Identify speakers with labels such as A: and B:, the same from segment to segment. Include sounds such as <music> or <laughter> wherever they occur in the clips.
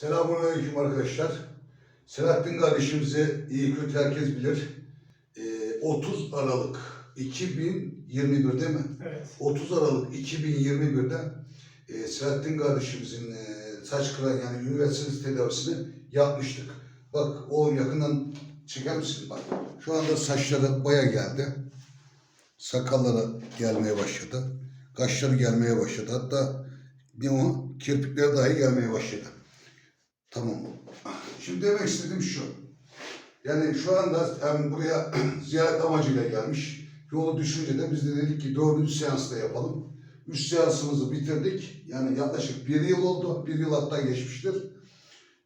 A: Selamünaleyküm arkadaşlar. Selahattin kardeşimizi iyi kötü herkes bilir. Ee, 30 Aralık 2021 değil mi?
B: Evet.
A: 30 Aralık 2021'de e, Selahattin kardeşimizin e, saç kıran yani üniversitesi tedavisini yapmıştık. Bak oğlum yakından çeker misin? Bak şu anda saçları baya geldi. Sakalları gelmeye başladı. Kaşları gelmeye başladı. Hatta bir o kirpikleri dahi gelmeye başladı. Tamam. Şimdi demek istediğim şu. Yani şu anda hem buraya <clears throat> ziyaret amacıyla gelmiş. Yolu düşünce de biz de dedik ki dördüncü seansta yapalım. Üç seansımızı bitirdik. Yani yaklaşık bir yıl oldu. Bir yıl hatta geçmiştir.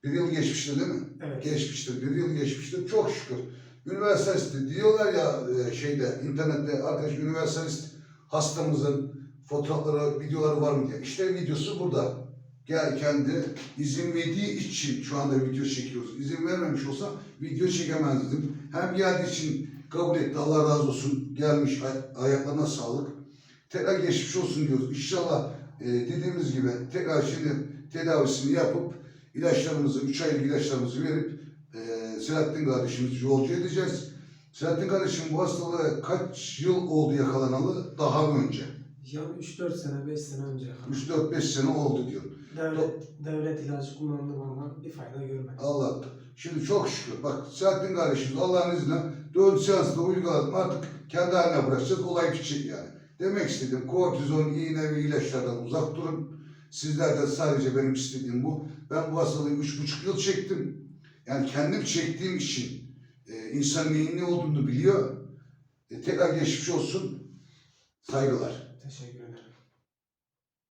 A: Bir yıl geçmiştir değil mi?
B: Evet.
A: Geçmiştir. Bir yıl geçmiştir. Çok şükür. Üniversitesi diyorlar ya e, şeyde internette arkadaş üniversitesi hastamızın fotoğrafları, videoları var mı diye. İşte videosu burada. Gel kendi izin verdiği için şu anda video çekiyoruz. İzin vermemiş olsa video çekemezdim. Hem geldiği için kabul etti. Allah razı olsun. Gelmiş. Ay- ayaklarına sağlık. Tekrar geçmiş olsun diyoruz. İnşallah e, dediğimiz gibi tekrar şimdi tedavisini yapıp ilaçlarımızı, 3 aylık ilaçlarımızı verip e, Selahattin kardeşimizi yolcu edeceğiz. Selahattin kardeşim bu hastalığa kaç yıl oldu yakalanalı? Daha önce.
B: Yani 3-4 sene, 5 sene önce.
A: 3-4-5 sene oldu diyor.
B: Devlet, devlet ilacı kullandım ama bir fayda görmedim.
A: Allah. Şimdi çok şükür. Bak Selahattin kardeşimiz Allah'ın izniyle 4 seansında uyguladım. Artık kendi haline bırakacağız. Olay bitecek yani. Demek istediğim kortizon, iğne ve ilaçlardan uzak durun. Sizlerden sadece benim istediğim bu. Ben bu hastalığı üç buçuk yıl çektim. Yani kendim çektiğim için e, insan neyin ne olduğunu biliyor. E, tekrar geçmiş olsun. Saygılar.
B: Teşekkür ederim.